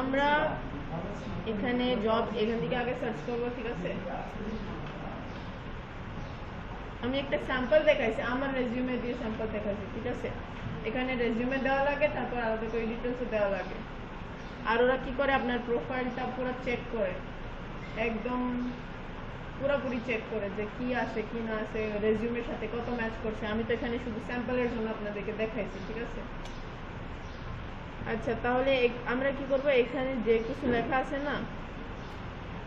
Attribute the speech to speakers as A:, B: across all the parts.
A: আমরা এখানে জব এখান থেকে আগে সার্চ করব, ঠিক আছে? আমি একটা স্যাম্পল দেখাইছি, আমার রেজিউমে দিয়ে স্যাম্পল দেখাইছি, ঠিক আছে? এখানে রেজিউমে দেওয়া লাগে, তারপর আলাদা করে ডিটেলসও দেওয়া লাগে। আর ওরা কি করে? আপনার প্রোফাইলটা পুরো চেক করে। একদম পুরোপুরি চেক করে যে কি আসে, কি না আসে রেজিউমের সাথে কত ম্যাচ করছে। আমি তো এখানে শুধু স্যাম্পলের জন্য আপনাদেরকে দেখাইছি, ঠিক আছে? আচ্ছা তাহলে আমরা কি করব? এখানে যে কিছু লেখা আছে না,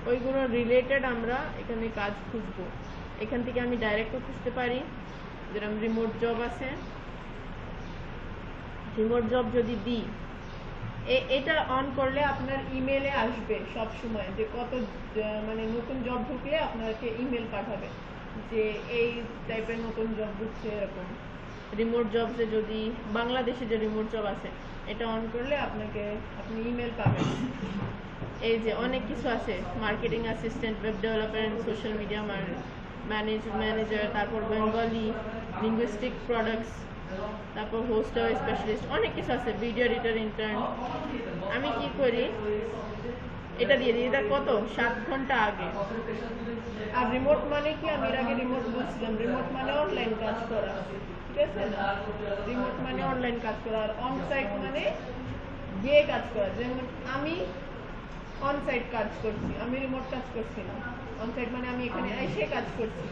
A: ওইগুলো রিলেটেড আমরা এখানে কাজ খুঁজবো। এখান থেকে আমি ডাইরেক্টও খুঁজতে পারি। যেরকম রিমোট জব আছে। রিমোট জব যদি দিই এটা অন করলে আপনার ইমেলে আসবে সব সময় যে কত মানে নতুন জব ঢুকলে আপনাকে ইমেল পাঠাবে যে এই টাইপের নতুন জব ঢুকছে এরকম। রিমোট জবসে যদি, বাংলাদেশে যে রিমোট জব আছে এটা অন করলে আপনাকে আপনি ইমেল পাবেন। এই যে অনেক কিছু আছে marketing assistant web developer social media manage manager তারপর বেঙ্গলি লিঙ্গুইস্টিক প্রোডাক্টস তারপর হোস্টার স্পেশালিস্ট অনেক কিছু আছে ভিডিও এডিটর ইন্টার্ন আমি কি করি? এটা দিয়ে দিই, এটা কত? সাত ঘণ্টা আগে। আর রিমোট মানে কি? আমি আগে রিমোট বলছিলাম রিমোট মানে অনলাইন কাজ করা। ঠিক আছে রিমোট মানে অনলাইন কাজ করা আর অন সাইট মানে গিয়ে কাজ করা। যেমন আমি অন সাইট কাজ করছি, আমি রিমোট কাজ করছি না। অন সাইট মানে আমি এখানে এসে কাজ করছি।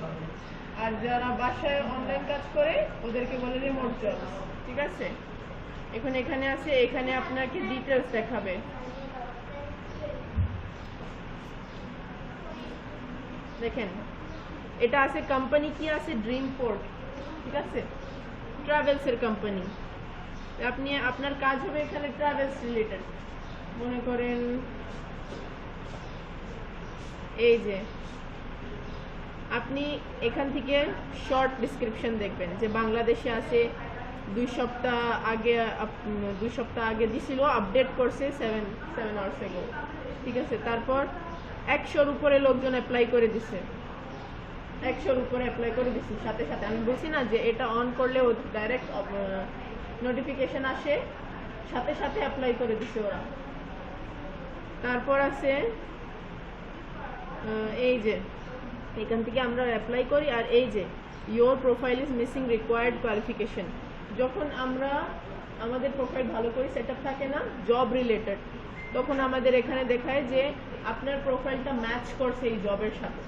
A: আর যারা বাসায় অনলাইন কাজ করে, ওদেরকে বলে রিমোট জব ঠিক আছে? এখন এখানে আছে, এখানে আপনাকে ডিটেলস দেখাবে। দেখেন, এটা আছে কোম্পানি কি আছে? ড্রিম পোর্ট ঠিক আছে? ট্রাভেলসের কোম্পানি আপনি, আপনার কাজ হবে এখানে ট্রাভেলস রিলেটেড মনে করেন, এই যে, আপনি এখান থেকে শর্ট ডিসক্রিপশন দেখবেন, যে বাংলাদেশে আছে, দুই সপ্তাহ আগে দুই সপ্তাহ আগে দিছিল আপডেট করছে সেভেন সেভেন আওয়ার্স এগো ঠিক আছে? তারপর একশোর উপরে লোকজন অ্যাপ্লাই করে দিছে। একশোর উপরে অ্যাপ্লাই করে দিছি। সাথে সাথে আমি বলছি না যে এটা অন করলে ও ডাইরেক্ট নোটিফিকেশন আসে। সাথে সাথে অ্যাপ্লাই করে দিছে ওরা। তারপর আছে এই যে, এখান থেকে আমরা অ্যাপ্লাই করি আর এই যে your profile is missing required qualification যখন আমরা আমাদের প্রোফাইল ভালো করে সেট থাকে না জব রিলেটেড তখন আমাদের এখানে দেখায় যে আপনার প্রোফাইলটা ম্যাচ করছে এই জবের সাথে।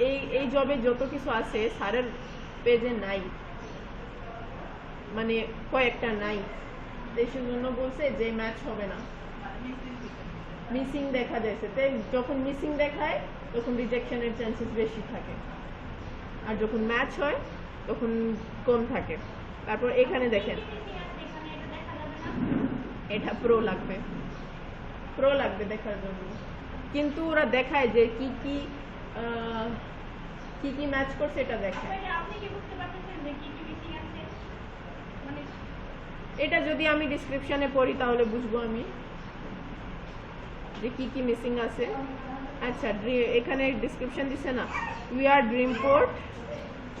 A: এই এই জবে যত কিছু আছে, স্যারের পেজে নাই। মানে কয়েকটা নাই। দেশের জন্য বলছে যে ম্যাচ হবে না। মিসিং দেখা যাচ্ছে তাই যখন মিসিং দেখায়, তখন রিজেকশনের চান্সেস বেশি থাকে। আর যখন ম্যাচ হয়, তখন কম থাকে। তারপর এখানে দেখেন। এটা প্রো লাগবে। প্রো লাগবে দেখার জন্য। কিন্তু ওরা দেখায় যে কি কি কি কি ম্যাচ করছে এটা
B: আছে? মানে
A: এটা যদি আমি ডিসক্রিপশনে পড়ি তাহলে বুঝব আমি যে কি কি মিসিং আছে। আচ্ছা এখানে ডিসক্রিপশন দিছে না। উই আর ড্রিম পোর্ট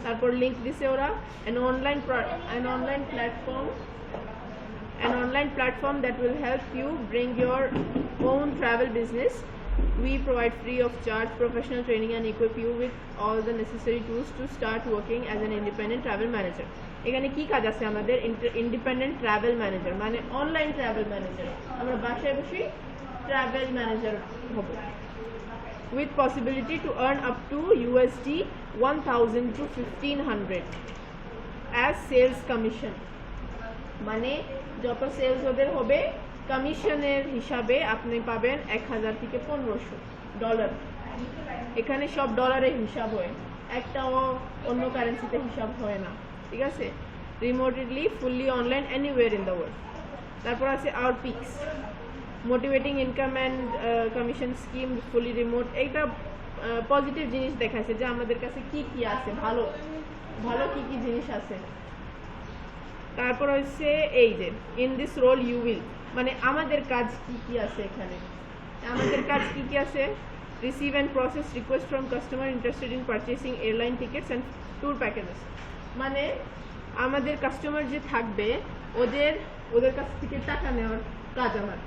A: তারপর লিংক দিছে ওরা। An online an online platform an online platform that will help you bring your own travel business. We provide free of charge professional training and equip you with all the necessary tools to start working as an independent travel manager. এখানে কি কাজ আছে আমাদের independent travel manager মানে online travel manager আমরা বাসায় বসে travel manager হব with possibility to earn up to USD 1000 to 1500 as sales commission মানে যত সেলস ওদের হবে কমিশনের হিসাবে আপনি পাবেন এক হাজার থেকে পনেরোশো ডলার। এখানে সব ডলারে হিসাব হয়, একটাও অন্য কারেন্সিতে হিসাব হয় না, ঠিক আছে? Remotely fully online anywhere in the world তারপর আছে our perks motivating income and commission scheme fully remote এইটা পজিটিভ জিনিস দেখাচ্ছে যে আমাদের কাছে কি কি আছে, ভালো ভালো কি কি জিনিস আছে। তারপর হচ্ছে এই যে in this role you will মানে আমাদের কাজ কি কি আছে এখানে? আমাদের কাজ কি কি আছে? Receive and process request from customer interested in purchasing airline tickets and tour packages মানে আমাদের কাস্টমার যে থাকবে, ওদের ওদের কাছ থেকে টাকা নেওয়ার কাজ আমার।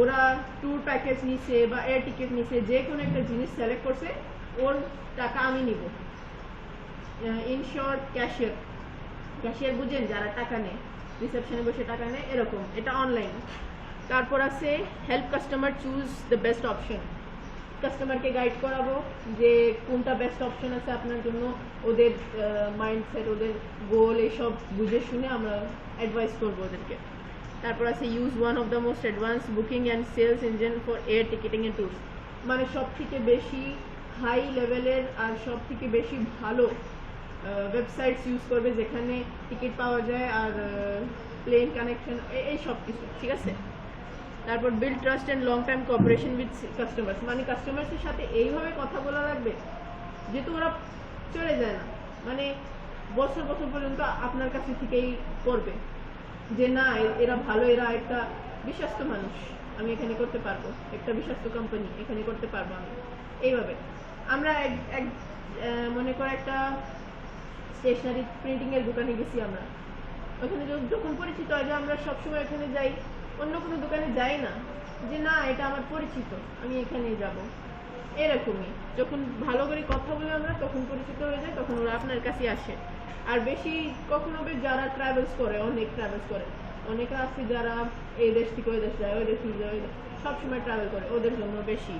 A: ওরা ট্যুর প্যাকেজ নিছে বা এয়ার টিকিট নিছে, যে কোনো একটা জিনিস সিলেক্ট করছে, ওর টাকা আমি নিব। ইন শর্ট ক্যাশিয়ার ক্যাশিয়ার বুঝেন যারা টাকা নেয়, রিসেপশনে বসে টাকা নেয়, এরকম। এটা অনলাইন তারপর আছে help customer choose the best option কাস্টমারকে গাইড করাবো যে কোনটা বেস্ট অপশন আছে আপনার জন্য। ওদের মাইন্ডসেট ওদের গোল এইসব বুঝে শুনে আমরা অ্যাডভাইস করব ওদেরকে। তারপর আছে use one of the most advance booking and sales engine for air ticketing and tours মানে সব থেকে বেশি হাই লেভেলের আর সব থেকে বেশি ভালো ওয়েবসাইটস ইউজ করবে যেখানে টিকিট পাওয়া যায় আর প্লেন কানেকশন এই সব কিছু, ঠিক আছে? তারপর build trust and long time cooperation with customers মানে কাস্টমার্সের সাথে এইভাবে কথা বলা লাগবে যেহেতু ওরা চলে যায় না। মানে বছর বছর পর্যন্ত আপনার কাছে থেকেই করবে যে না এরা ভালো, এরা একটা বিশ্বস্ত মানুষ, আমি এখানে করতে পারব, একটা বিশ্বস্ত কোম্পানি এখানে করতে পারব আমি। এইভাবে। আমরা এক মনে করো একটা স্টেশনারি প্রিন্টিং এর দোকানে গেছি আমরা। ওখানে যখন পরিচিত যে আমরা সবসময় এখানে যাই, অন্য কোনো দোকানে যাই না, যে না, এটা আমার পরিচিত, আমি এখানে যাব। এরকমই। যখন ভালো করে কথা বলে আমরা, তখন পরিচিত হয়ে যায়, তখন ওরা আপনার কাছে আসে। আর বেশি কখনো বে যারা ট্রাভেলস করে, অনেক ট্রাভেলস করে। অনেকে আছে যারা এই দেশ থেকে ওই দেশ যায়, ওই দেশ থেকে ওই দেশ সবসময় ট্রাভেল করে, ওদের জন্য বেশি।